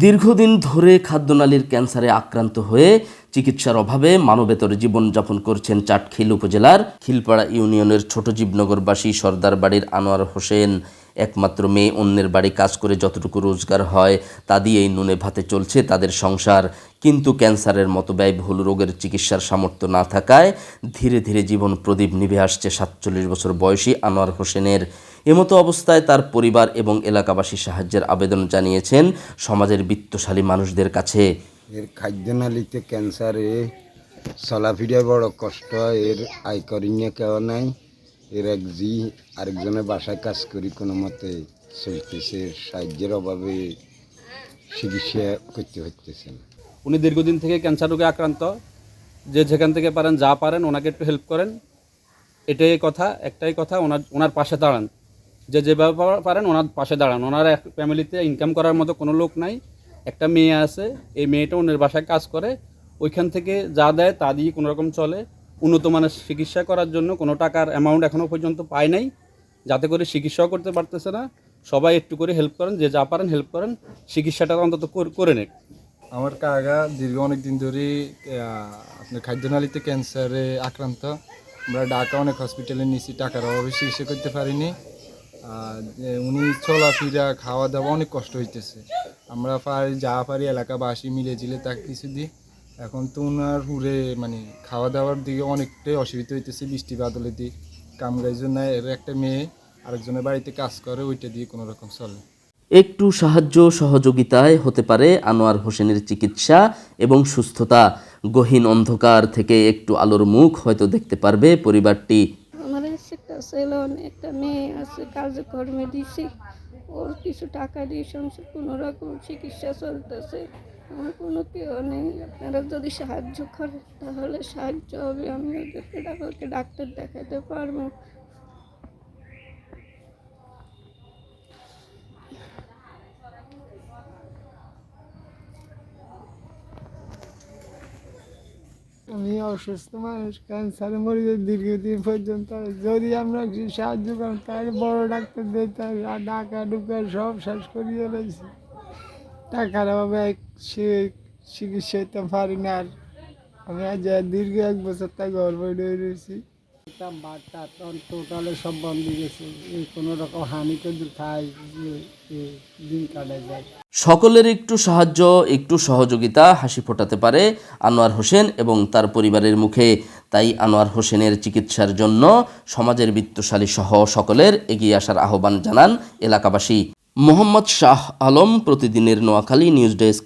দীর্ঘদিন ধরে খাদ্যনালীর ক্যান্সারে আক্রান্ত হয়ে চিকিৎসার অভাবে মানবেতর জীবনযাপন করছেন চাটখিল উপজেলার খিলপাড়া ইউনিয়নের ছোট জীবনগরবাসী সর্দার বাড়ির আনোয়ার হোসেন। একমাত্র মেয়ে অন্যের বাড়ি কাজ করে যতটুকু রোজগার হয় তা দিয়েই নুনে ভাতে চলছে তাদের সংসার। কিন্তু ক্যান্সারের মতো ব্যয়বহুল রোগের চিকিৎসার সামর্থ্য না থাকায় ধীরে ধীরে জীবন প্রদীপ নিভে আসছে সাতচল্লিশ বছর বয়সী আনোয়ার হোসেনের। এমতো অবস্থায় তার পরিবার এবং এলাকাবাসী সাহায্যের আবেদন জানিয়েছেন সমাজের বিত্তশালী মানুষদের কাছে। এর খাদ্যনালীতে ক্যান্সারে চলাফিরায় বড় কষ্ট এর আয় করিnya কেউ নাই এর এক জি আরেকজনের বাসায় কাজ করি কোনো মতে চলতেছে সাহায্যের অভাবে চিকিৎসা করতে না। উনি দীর্ঘদিন থেকে ক্যান্সার রোগে আক্রান্ত। যে যেখান থেকে পারেন যা পারেন ওনাকে একটু হেল্প করেন। এটাই কথা একটাই কথা ওনার ওনার পাশে দাঁড়ান। যে যেভাবে পারেন ওনার পাশে দাঁড়ান। ওনার এক ফ্যামিলিতে ইনকাম করার মতো কোনো লোক নাই। একটা মেয়ে আছে, এই মেয়েটা ওনার বাসায় কাজ করে। ওইখান থেকে যা দেয় তা দিয়ে কোনো রকম চলে। উন্নত মানের চিকিৎসা করার জন্য কোনো টাকার অ্যামাউন্ট এখনও পর্যন্ত পায় নাই। যাতে করে চিকিৎসাও করতে পারতেছে না। সবাই একটু করে হেল্প করেন, যে যা পারেন হেল্প করেন। চিকিৎসাটা অন্তত করে নেন আমার কাকা দীর্ঘ অনেক দিন ধরে আপনার খাদ্যনালীতে ক্যান্সারে আক্রান্ত। আমরা ঢাকা অনেক হসপিটালে নিয়েছি টাকার অভাবে চিকিৎসা করতে পারিনি। উনি চলাফেরা খাওয়া দাওয়া অনেক কষ্ট হইতেছে। আমরা পারি, যা পারি এলাকাবাসী মিলে জিলে তা কিছু দিই। এখন তো ওনার হুড়ে মানে খাওয়া দাওয়ার দিকে অনেকটাই অসুবিধা হইতেছে, বৃষ্টি বাদলের দিক কাম গাইজন নাই এর একটা মেয়ে আরেকজনের বাড়িতে কাজ করে, ওইটা দিয়ে কোনো রকম চলে। একটু সাহায্য সহযোগিতায় হতে পারে আনোয়ার হোসেনের চিকিৎসা এবং সুস্থতা। গহীন অন্ধকার থেকে একটু আলোর মুখ হয়তো দেখতে পারবে পরিবারটি। ছেলে একটা মেয়ে আছে, কাজকর্মে দিছি। ওর কিছু টাকা দিয়ে সংসার, কোনো রকম চিকিৎসা চলতেছে। আমার কোনো কেউ নেই। আপনারা যদি সাহায্য করেন, তাহলে সাহায্য হবে। আমি ওদেরকে, ডাক্তারকে, ডাক্তার দেখাতে পারব। আমি অসুস্থ মানুষ ক্যান্সারে মরিতে দীর্ঘদিন পর্যন্ত। যদি আমরা কিছু সাহায্য করেন, তাহলে বড় ডাক্তার দিতে হবে আর ডাকা ডুকা সব শেষ করিয়ে রয়েছে টাকার অভাবে চিকিৎসা হইতে পারি না আর। আমি আজ দীর্ঘ এক বছর তাই গর্ব রয়েছি। টোটালে সব বন্ধ গেছে। রকম হানি খাই দিন কাটায় যায়। সকলের একটু সাহায্য, একটু সহযোগিতা হাসি ফোটাতে পারে আনোয়ার হোসেন এবং তার পরিবারের মুখে। তাই আনোয়ার হোসেনের চিকিৎসার জন্য সমাজের বিত্তশালী সহ সকলের এগিয়ে আসার আহ্বান জানান এলাকাবাসী। মোহাম্মদ শাহ আলম, প্রতিদিনের নোয়াখালী নিউজ ডেস্ক।